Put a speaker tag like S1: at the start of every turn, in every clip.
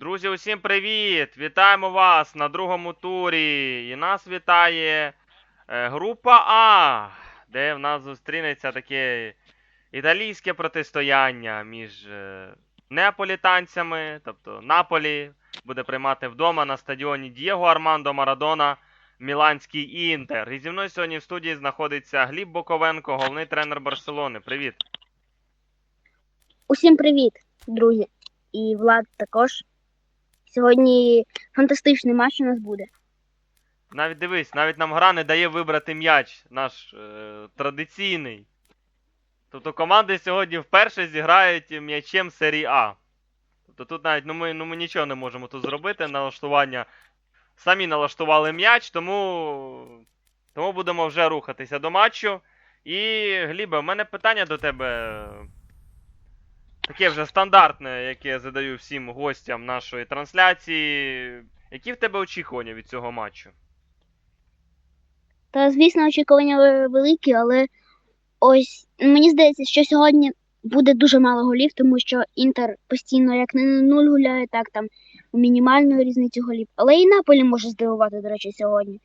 S1: Друзі, усім привіт! Вітаємо вас на другому турі. І нас вітає е, група А, де в нас зустрінеться таке італійське протистояння між е, неаполітанцями, тобто Наполі буде приймати вдома на стадіоні Дієго Армандо Марадона Міланський Інтер. І зі мною сьогодні в студії знаходиться Гліб Боковенко, головний тренер Барселони. Привіт!
S2: Усім привіт, друзі. І Влад також. Сьогодні фантастичний матч у нас буде.
S1: Навіть дивись, навіть нам гра не дає вибрати м'яч, наш е, традиційний. Тобто команди сьогодні вперше зіграють м'ячем серії А. Тобто тут навіть ну ми, ну ми нічого не можемо тут зробити. Налаштування. Самі налаштували м'яч, тому, тому будемо вже рухатися до матчу. І, Глібе, в мене питання до тебе. Таке вже стандартне, яке я задаю всім гостям нашої трансляції. Які в тебе очікування від цього матчу?
S2: Та, звісно, очікування великі, але ось мені здається, що сьогодні буде дуже мало голів, тому що Інтер постійно як не на нуль гуляє, так там у мінімальну різницю голів. Але і Наполі може здивувати, до речі, сьогодні.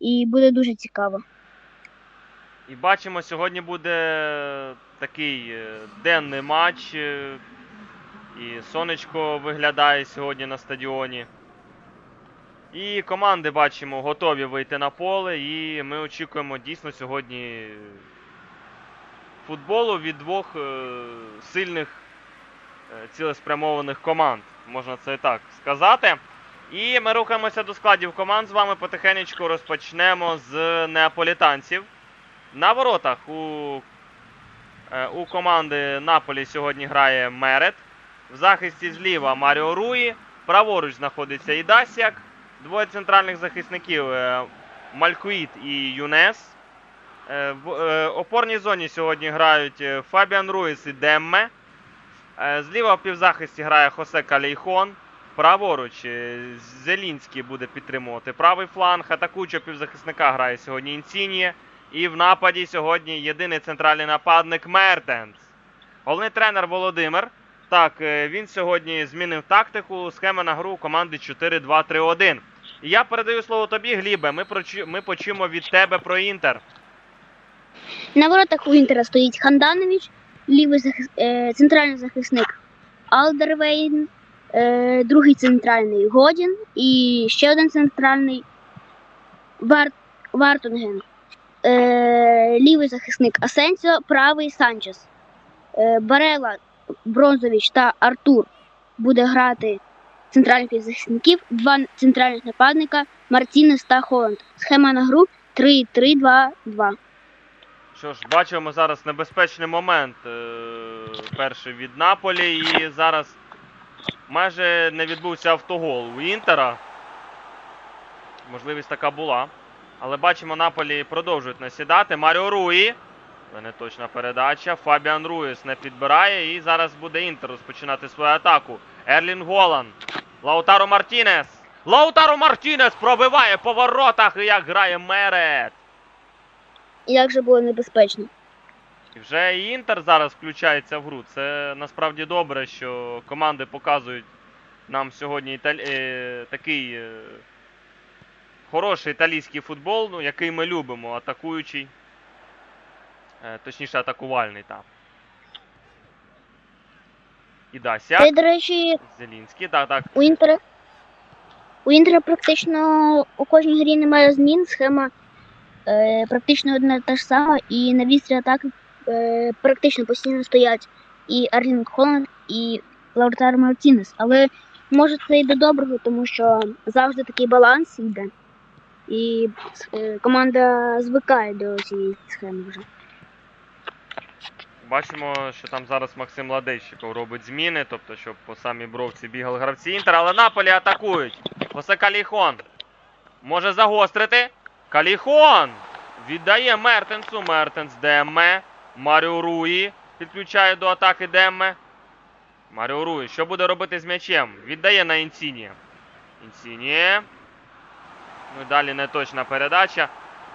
S2: І буде дуже цікаво.
S1: І бачимо, сьогодні буде такий е, денний матч. е, І сонечко виглядає сьогодні на стадіоні. І команди бачимо готові вийти на поле. І ми очікуємо дійсно сьогодні футболу від двох е, сильних цілеспрямованих команд. Можна це і так сказати. І ми рухаємося до складів команд з вами. Потихенечку розпочнемо з неаполітанців. На воротах у, у команди Наполі сьогодні грає Мерет. В захисті зліва Маріо Руї. Праворуч знаходиться Ідасяк. Двоє центральних захисників е, Малькуїт і Юнес. Е, В е, опорній зоні сьогодні грають е, Фабіан Руїс і Демме. Е, Зліва в півзахисті грає Хосе Калейхон. Праворуч е, Зелінський буде підтримувати правий фланг. Атакуючого півзахисника грає сьогодні Інсініє. І в нападі сьогодні єдиний центральний нападник Мертенс. Головний тренер Володимир. Так, е, він сьогодні змінив тактику, схема на гру команди 4-2-3-1. І я передаю слово тобі, Глібе. Ми, прочу- ми почуємо від тебе про Інтер.
S2: На воротах у Інтера стоїть Ханданович, лівий захис... е, центральний захисник Алдервейн, е, другий центральний Годін і ще один центральний Вар... Вартунген. Е, лівий захисник Асенсіо, правий Санчес. Е, Барела, Бронзович та Артур буде грати центральних півзахисників, два центральних нападника Мартінес та Холланд. Схема на гру 3-3-2-2.
S1: Що ж, бачимо зараз небезпечний момент. е, Перший від Наполі. І зараз майже не відбувся автогол у Інтера. Можливість така була. Але бачимо, Наполі продовжують насідати. Маріо Руї. Це не точна передача. Фабіан Руїс не підбирає. І зараз буде Інтер розпочинати свою атаку. Ерлін Голан. Лаутаро Мартінес. Лаутаро Мартінес пробиває по воротах. І як грає Мерет.
S2: Як же було небезпечно.
S1: І Вже і Інтер зараз включається в гру. Це насправді добре, що команди показують нам сьогодні е, такий е, хороший італійський футбол, ну, який ми любимо, атакуючий. Е, точніше, атакувальний там. І да,
S2: Та й, до речі,
S1: Зелінський, так, так.
S2: у Інтера у Інтера практично у кожній грі немає змін. Схема е, практично одна та ж сама, і на вістрі атаки е, практично постійно стоять і Арлінг Холланд, і Лаутаро Мартінес. Але може це йде доброго, тому що завжди такий баланс йде. І е, команда звикає до цієї схеми вже.
S1: Бачимо, що там зараз Максим Ладейщиков робить зміни, тобто, щоб по самій бровці бігали гравці Інтер, але Наполі атакують. Хосе Каліхон. Може загострити. Каліхон! Віддає Мертенсу. Мертенс Демме. Маріо Руї підключає до атаки Демме. Маріо Руї. Що буде робити з м'ячем? Віддає на Інсіні. Інсіні. Ну далі неточна передача.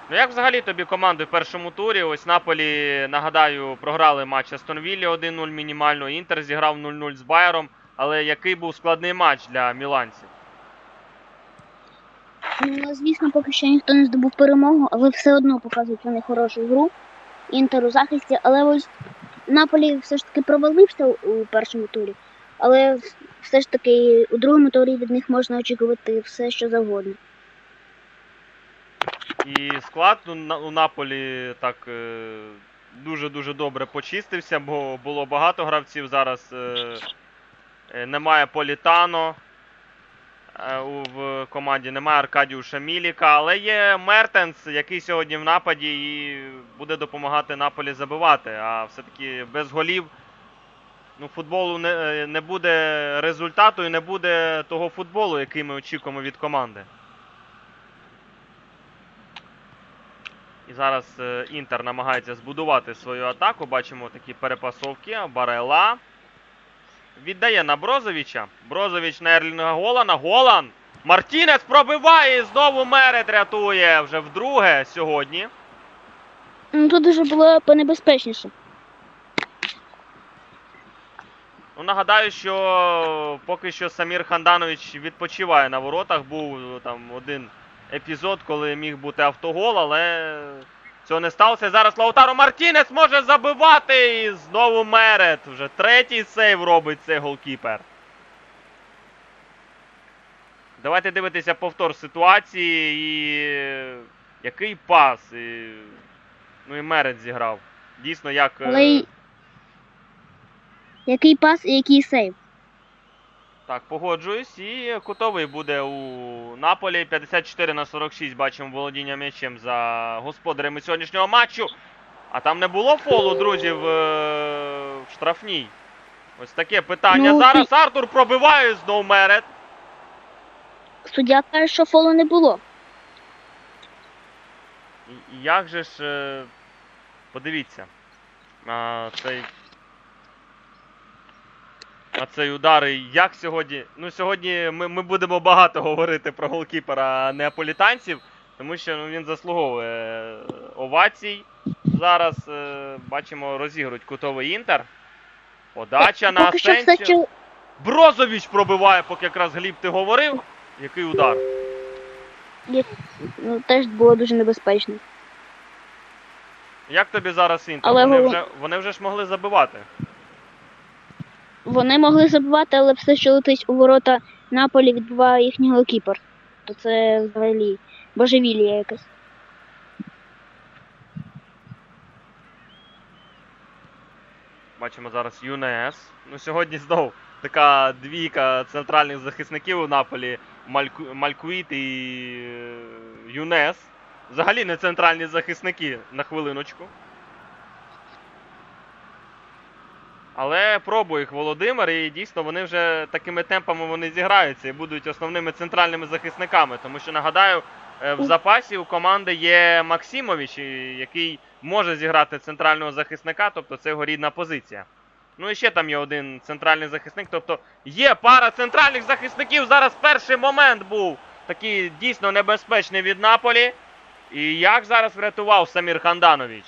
S1: Ну як взагалі тобі команди в першому турі? Ось Наполі, нагадаю, програли матч Астон Віллі 1-0 мінімально. Інтер зіграв 0-0 з Байером. але який був складний матч для міланців.
S2: Ну, звісно, поки що ніхто не здобув перемогу, але все одно показують вони хорошу гру. Інтер у захисті, але ось Наполі все ж таки провалився у першому турі. Але все ж таки у другому турі від них можна очікувати все, що завгодно.
S1: І склад у, На- у Наполі так е, дуже-дуже добре почистився, бо було багато гравців. Зараз е, е, немає Політано в команді, немає Аркадіуша Міліка, але є Мертенс, який сьогодні в нападі і буде допомагати Наполі забивати. А все-таки без голів ну, футболу не, не буде результату і не буде того футболу, який ми очікуємо від команди. І зараз е, Інтер намагається збудувати свою атаку. Бачимо такі перепасовки. Барела. Віддає на Брозовича. Брозович на Ерлінга Голана. Голан! Мартінес пробиває і знову Мерет рятує вже вдруге сьогодні.
S2: Ну тут дуже було понебезпечніше.
S1: Ну, нагадаю, що поки що Самір Ханданович відпочиває на воротах. Був е, там один епізод, коли міг бути автогол, але цього не сталося. Зараз Лаутаро Мартінес може забивати і знову Мерет. Вже третій сейв робить цей голкіпер. Давайте дивитися повтор ситуації і який пас. І... Ну і Мерет зіграв. Дійсно, як. е,
S2: Але який пас і який сейв.
S1: Так, погоджуюсь. І кутовий буде у Наполі. 54 на 46 бачимо володіння м'ячем за господарями сьогоднішнього матчу. А там не було фолу, друзі, в, е, в штрафній. Ось таке питання.
S2: Ну,
S1: Зараз Артур пробиває знов Мерет.
S2: Суддя каже, що фолу не було.
S1: І, і як же ж. е, Подивіться. А, цей. А цей удар, і як сьогодні. Ну, сьогодні ми, ми будемо багато говорити про голкіпера неаполітанців, тому що ну, він заслуговує е, овацій. Зараз е, бачимо, розігрують кутовий інтер. Подача на Асенсіо.
S2: що
S1: Брозович пробиває, поки якраз Гліб ти говорив. Який удар?
S2: ну, теж було дуже небезпечно.
S1: Як тобі зараз інтер?
S2: Але
S1: вони, вже, вони вже ж могли забивати.
S2: Вони могли забивати, але все, що летить у ворота Наполі, відбиває їхній голкіпер. То це взагалі божевілля якесь.
S1: Бачимо зараз ЮНЕС. Ну, сьогодні знов така двійка центральних захисників у Наполі. Мальку... Мальквіт і е, ЮНЕС. Взагалі не центральні захисники на хвилиночку. Але пробує їх Володимир, і дійсно вони вже такими темпами вони зіграються і будуть основними центральними захисниками. Тому що нагадаю, е, в запасі у команди є Максимович, який може зіграти центрального захисника, тобто це його рідна позиція. Ну і ще там є один центральний захисник. Тобто є пара центральних захисників. Зараз перший момент був такий дійсно небезпечний від Наполі. І як зараз врятував Самір Ханданович?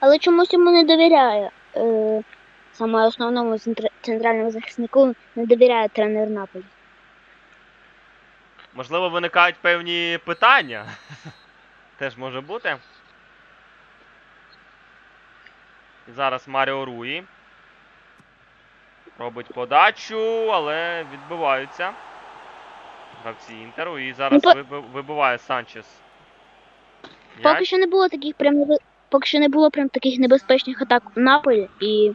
S2: Але чомусь йому не довіряє. Е, саме основному центральному захиснику не довіряє тренер Наполі.
S1: Можливо, виникають певні питання. Теж може бути. І зараз Маріо Руї. Робить подачу, але відбиваються. Гравці Інтеру. І зараз
S2: Ну,
S1: вибиває Санчес.
S2: Поки що не було таких прям поки що не було прям таких небезпечних атак в Наполі, і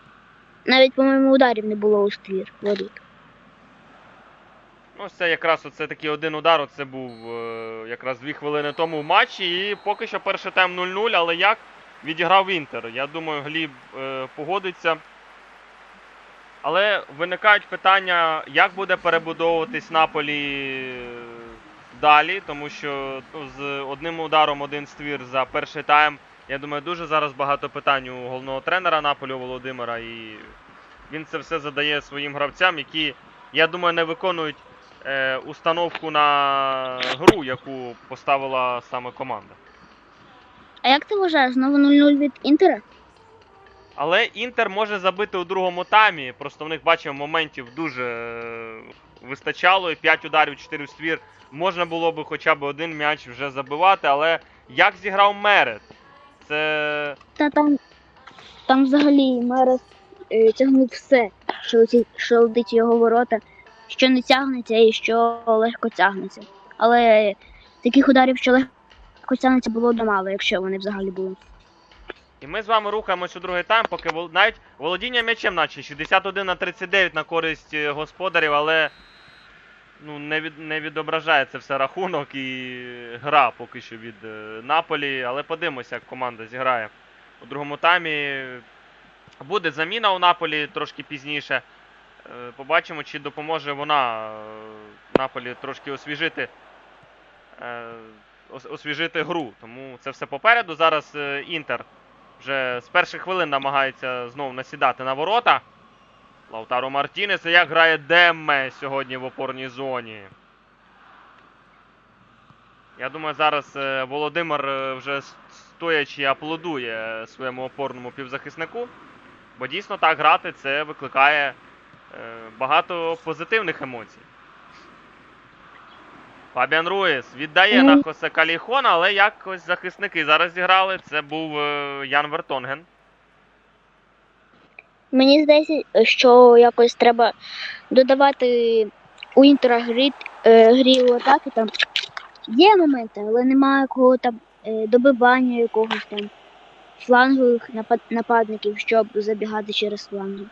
S2: навіть, по-моєму, ударів не було у ствір воріт.
S1: Ну, це якраз оце такий один удар. Оце був е, якраз дві хвилини тому в матчі. І поки що перший тайм 0-0, але як відіграв Інтер. Я думаю, Гліб е, погодиться. Але виникають питання, як буде перебудовуватись Наполі е, далі, тому що ну, з одним ударом один ствір за перший тайм. Я думаю, дуже зараз багато питань у головного тренера Наполю Володимира. І він це все задає своїм гравцям, які, я думаю, не виконують е, установку на гру, яку поставила саме команда.
S2: А як ти вважаєш, знову 0-0 від Інтера?
S1: Але Інтер може забити у другому таймі. Просто в них бачимо моментів дуже е, вистачало. І 5 ударів, 4 в ствір. Можна було би хоча б один м'яч вже забивати, але як зіграв Мерет? Це.
S2: Та там, там взагалі Мерес е, тягнув все, що, летить- що летить його ворота, що не тягнеться і що легко тягнеться. Але таких ударів, що легко тягнеться, було домало, якщо вони взагалі були.
S1: І ми з вами рухаємось у другий тайм, поки навіть володіння м'ячем, наче 61 на 39 на користь е, господарів, але ну, не, від, не відображає це все рахунок і гра поки що від е, Наполі. Але подивимося, як команда зіграє у другому таймі. Буде заміна у Наполі трошки пізніше. Е, Побачимо, чи допоможе вона е, Наполі трошки освіжити, освіжити гру. Тому це все попереду. Зараз Інтер вже з перших хвилин намагається знову насідати на ворота. Лаутаро Мартінес, і як грає Демме сьогодні в опорній зоні. Я думаю, зараз е, Володимир е, вже стоячи аплодує своєму опорному півзахиснику. Бо дійсно так грати це викликає е, багато позитивних емоцій. Фабіан Руїс віддає на Хосе Каліхона, але якось захисники зараз зіграли. Це був Ян Вертонген.
S2: Мені здається, що якось треба додавати у інтера грі, е, грі атаки там. Є моменти, але немає якого там е, добивання якогось там флангових нападників, щоб забігати через фланги.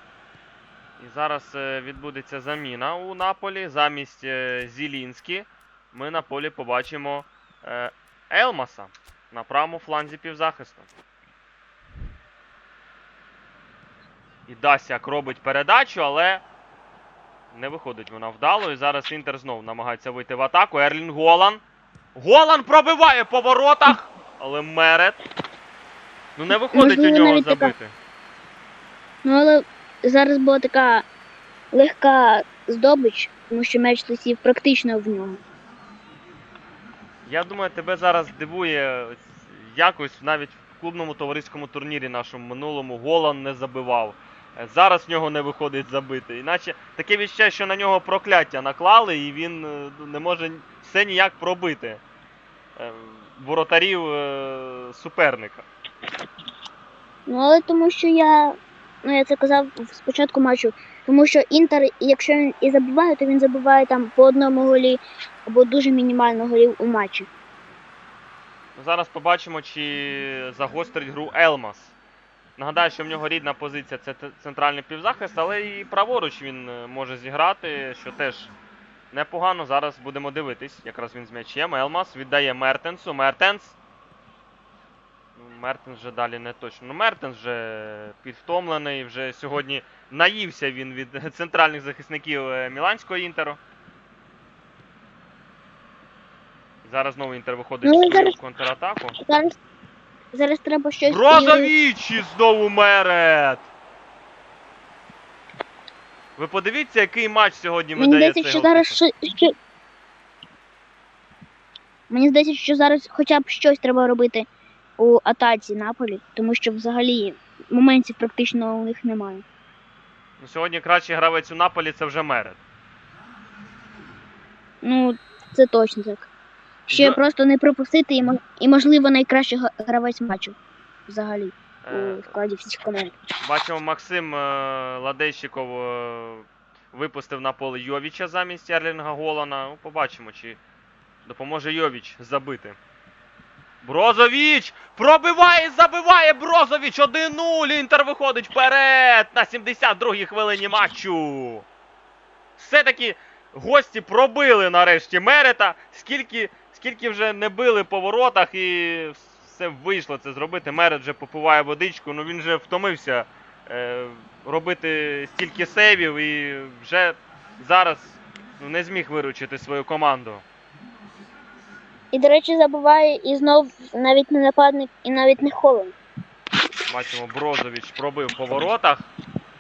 S1: І зараз е, відбудеться заміна у Наполі. Замість Зілінські ми на полі побачимо Елмаса на правому фланзі півзахисту. І Дасяк робить передачу, але не виходить вона вдало. І зараз Інтер знов намагається вийти в атаку. Ерлін Голан. Голан пробиває по воротах, але Мерет. Ну не виходить у нього
S2: навіть така-
S1: забити.
S2: Ну але зараз була така легка здобич, тому що м'яч летів практично в нього.
S1: Я думаю, тебе зараз дивує ось якось навіть в клубному товариському турнірі нашому минулому Голан не забивав. Зараз в нього не виходить забити. Іначе таке відчуття, що на нього прокляття наклали, і він е, не може все ніяк пробити е, воротарів е, суперника.
S2: Ну але тому що я, ну я це казав спочатку матчу, тому що Інтер, якщо він і забиває, то він забиває там по одному голі або дуже мінімально голів у матчі.
S1: Зараз побачимо, чи загострить гру Елмас. Нагадаю, що в нього рідна позиція це центральний півзахист, але і праворуч він е, може зіграти, що теж непогано. Зараз будемо дивитись. Якраз він з м'ячем. Елмас віддає Мертенсу. Мертенс. Ну, Мертенс вже далі не точно. Ну, Мертенс вже підвтомлений, вже сьогодні наївся він від центральних захисників е, Міланського інтеру. Зараз знову інтер виходить
S2: Ну,
S1: в контратаку.
S2: Зараз, треба щось. і-
S1: Брозовіч знову мерет. Ви подивіться, який матч сьогодні
S2: Мені
S1: видає
S2: здається,
S1: цей
S2: що зараз що, що... Мені здається, що зараз хоча б щось треба робити у атаці Наполі, тому що взагалі моментів практично у них немає.
S1: Ну, сьогодні кращий гравець у Наполі це вже мерет.
S2: Ну, це точно так. Ще
S1: За-
S2: просто не пропустити і, і можливо найкращий гравець матчу взагалі
S1: Е,
S2: у складі всіх команд.
S1: Бачимо, Максим е, Ладейщиков е, випустив на поле Йовіча замість Ерлінга Голана. Ну, побачимо, чи допоможе Йовіч забити. Брозовіч! Пробиває, забиває Брозовіч! 1-0! Інтер виходить вперед на 72-й хвилині матчу. Все-таки гості пробили нарешті Мерета. Скільки, скільки вже не били по воротах і все вийшло це зробити. Мерет вже попиває водичку, ну він вже втомився е, робити стільки сейвів і вже зараз ну, не зміг виручити свою команду.
S2: І, до речі, забуває і знов навіть не нападник, і навіть не Холланд.
S1: Бачимо, Брозович пробив по воротах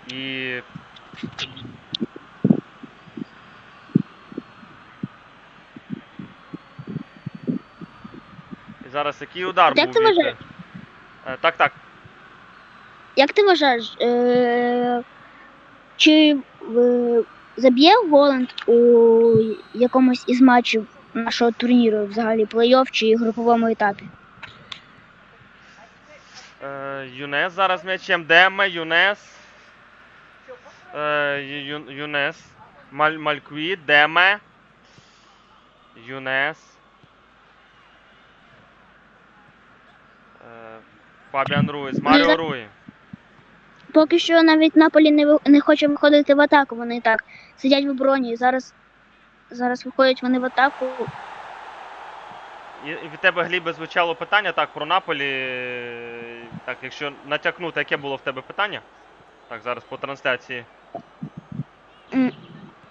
S1: і. Зараз який удар
S2: Як
S1: був
S2: ти
S1: від...
S2: вважаєш?
S1: Е, Так, так.
S2: як ти вважаєш, е, чи е, заб'є Голланд у якомусь із матчів нашого турніру, взагалі плей-офф чи груповому етапі?
S1: Е, Юнес зараз м'ячем. Деме, Юнес. Е, Ю- Ю- Юнес. Маль, Малькві, Деме. Юнес. Фабіан Руїс. Маріо Руї.
S2: Поки що навіть Наполі не, ви- не хоче виходити в атаку. Вони і так сидять в обороні. І зараз, зараз виходять вони в атаку.
S1: І від тебе, Глібе, звучало питання так про Наполі. Так, якщо натякнути, яке було в тебе питання? Так, зараз по трансляції.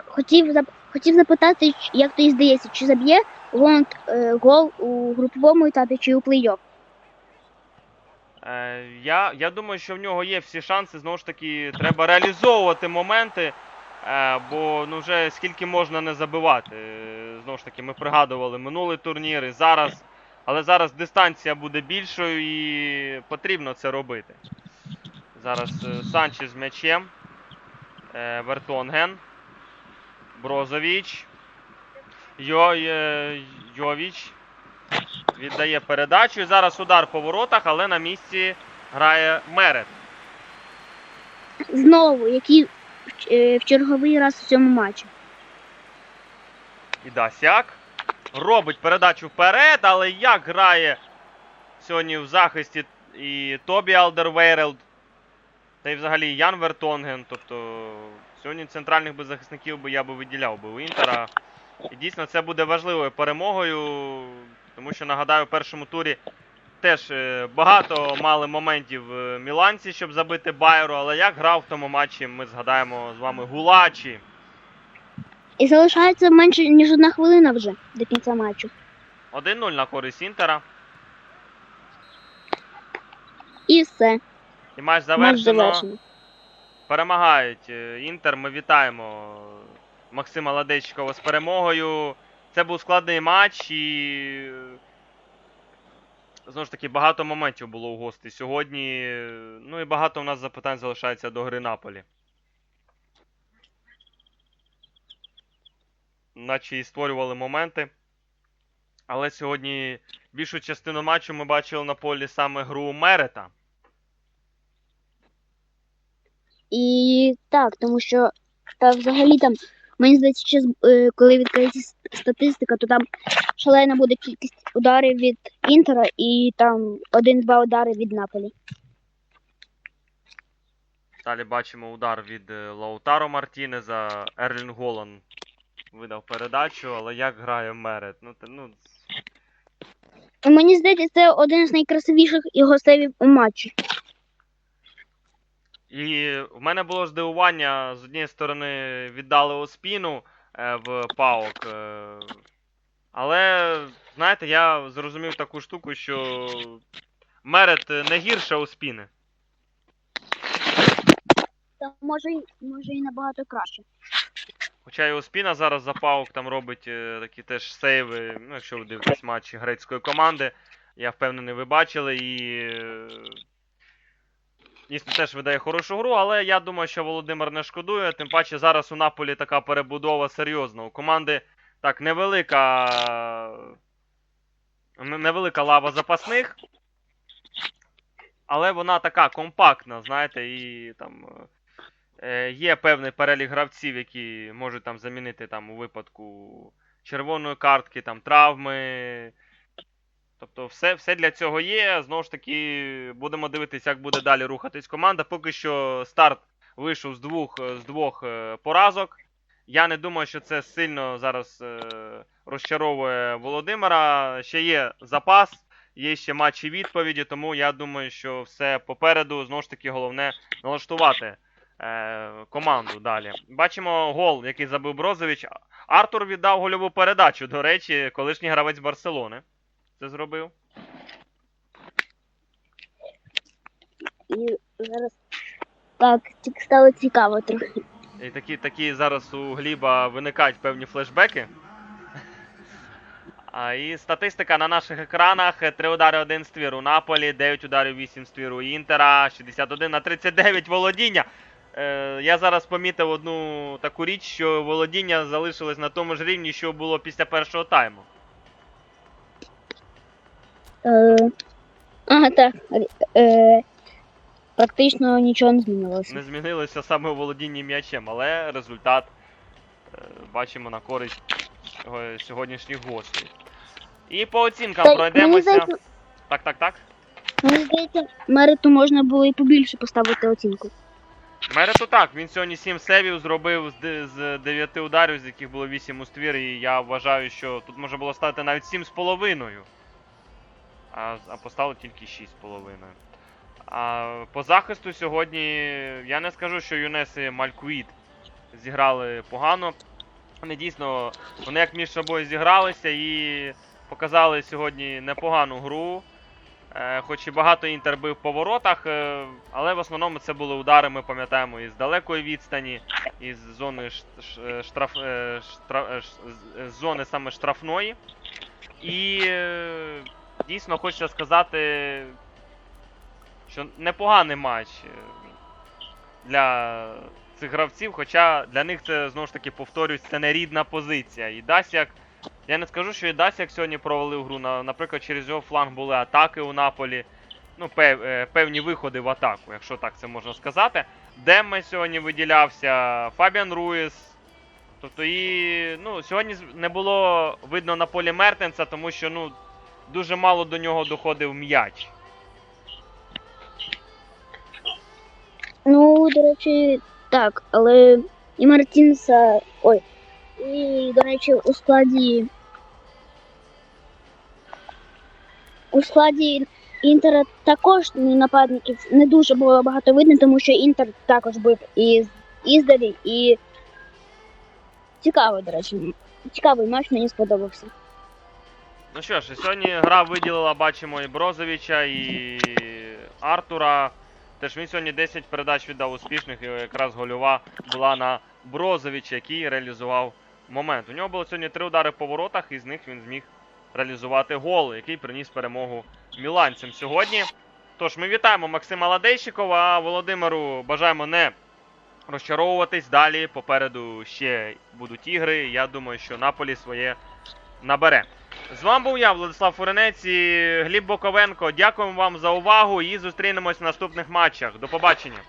S2: Хотів, зап- хотів запитати, як тобі здається, чи заб'є Голланд е, гол у груповому етапі чи у плей-офф?
S1: Е, я, я думаю, що в нього є всі шанси. Знову ж таки, треба реалізовувати моменти, е, бо ну вже скільки можна не забивати. Е, Знову ж таки, ми пригадували минулий турнір і зараз. Але зараз дистанція буде більшою і потрібно це робити. Зараз Санчес з м'ячем. Вертонген. Брозович. Йо, Йовіч. Віддає передачу. І зараз удар по воротах, але на місці грає Мерет.
S2: Знову, який в е, в черговий раз в цьому матчі.
S1: І Дасяк. Робить передачу вперед, але як грає сьогодні в захисті і Тобі Алдервейрелд, та й взагалі Ян Вертонген. Тобто сьогодні центральних би захисників би я би виділяв би у Інтера. І дійсно це буде важливою перемогою, тому що нагадаю, в першому турі теж е, багато мали моментів е, міланці, щоб забити Байеру, але як грав в тому матчі, ми згадаємо з вами Гулачі.
S2: І залишається менше ніж одна хвилина вже до кінця матчу.
S1: 1-0 на користь Інтера.
S2: І все.
S1: І матч
S2: Матч
S1: завершено.
S2: завершено.
S1: Перемагають е, Інтер. Ми вітаємо Максима Ладечкова з перемогою. Це був складний матч і. е, Знову ж таки, багато моментів було у гостей сьогодні. е, Ну і багато у нас запитань залишається до гри Наполі. Наче і створювали моменти. Але сьогодні більшу частину матчу ми бачили на полі саме гру Мерета.
S2: І так, тому що та взагалі там, мені здається, е, коли відкриється с- статистика, то там шалена буде кількість ударів від Інтера і там один-два удари від Наполі.
S1: Далі бачимо удар від е, Лаутаро Мартінеза. Ерлін Голан видав передачу, але як грає Мерет? Ну, те- ну,
S2: Мені здається, це один з найкрасивіших його сейвів у матчі.
S1: І в мене було здивування, з однієї сторони віддали Оспіну е, в Паук. Е, але, знаєте, я зрозумів таку штуку, що Мерет не гірше Оспіни.
S2: Та може, може і набагато краще.
S1: Хоча і Оспіна зараз за Паук там робить е, такі теж сейви. Ну, якщо ви дивитесь матчі грецької команди, я впевнений, ви бачили і. е, Дійсно теж видає хорошу гру, але я думаю, що Володимир не шкодує. Тим паче зараз у Наполі така перебудова серйозна. У команди так невелика. Невелика лава запасних. Але вона така компактна, знаєте, і там. е, є певний перелік гравців, які можуть там замінити там у випадку червоної картки, там травми. Тобто все, все для цього є. Знову ж таки, будемо дивитися, як буде далі рухатись команда. Поки що старт вийшов з двох, е, з двох е, поразок. Я не думаю, що це сильно зараз е, розчаровує Володимира. Ще є запас, є ще матчі відповіді, тому я думаю, що все попереду. Знову ж таки, головне налаштувати команду далі. Бачимо гол, який забив Брозович. Артур віддав гольову передачу. До речі, колишній гравець Барселони це зробив.
S2: І зараз так, стало цікаво трохи.
S1: І такі, такі зараз у Гліба виникають певні флешбеки. А, і статистика на наших екранах: Е, 3 удари, 1 ствір у Наполі, 9 ударів, 8 ствір у Інтера, 61 на 39 володіння. Е, я зараз помітив одну таку річ, що володіння залишилось на тому ж рівні, що було після першого тайму.
S2: Е, ага, так. Е, практично нічого не змінилося.
S1: Не змінилося саме у володінні м'ячем, але результат е, бачимо на користь е, сьогоднішніх гостей. І по оцінкам
S2: Та, мені
S1: пройдемося.
S2: здається,
S1: Так, так, так.
S2: мені здається, Мериту можна було і побільше поставити оцінку.
S1: Мерету так, він сьогодні 7 сейвів зробив з, де- з 9 ударів, з яких було 8 у ствір, і я вважаю, що тут можна було ставити навіть 7,5. А, а поставили тільки 6,5. А по захисту сьогодні я не скажу, що Юнес і Мальквіт зіграли погано. Вони дійсно, вони як між собою зігралися і показали сьогодні непогану гру. Е, хоч і багато інтер бив по воротах, е, але в основному це були удари, ми пам'ятаємо, із далекої відстані, із зони е, штраф, е, штра- е, ш- з- зони саме штрафної. І дійсно хочеться сказати, що непоганий матч е, для цих гравців, хоча для них це знову ж таки повторюсь, це не рідна позиція. І Дасяк, я не скажу, що і Дасяк сьогодні провалив гру. Наприклад, через його фланг були атаки у Наполі. Ну, е, певні виходи в атаку, якщо так це можна сказати. Демме сьогодні виділявся, Фабіан Руїс. Тобто і ну, сьогодні не було видно на полі Мертенса, тому що ну, дуже мало до нього доходив м'яч.
S2: Ну, до речі, так, але і Мартінса. Ой. І, до речі, у складі. У складі Інтера також нападників не дуже було багато видно, тому що Інтер також був і іздалі, і цікавий, до речі. Цікавий матч мені сподобався.
S1: Ну що ж, сьогодні гра виділила, бачимо, і Брозовича, і Артура. Теж він сьогодні 10 передач віддав успішних, і якраз гольова була на Брозовича, який реалізував момент. У нього було сьогодні три удари по воротах, і з них він зміг реалізувати гол, який приніс перемогу міланцям сьогодні. Тож ми вітаємо Максима Ладейщикова, а Володимиру бажаємо не розчаровуватись. Далі попереду ще будуть ігри. Я думаю, що Наполі своє набере. З вами був я, Владислав Фуренець і Гліб Боковенко. Дякуємо вам за увагу і зустрінемось в наступних матчах. До побачення.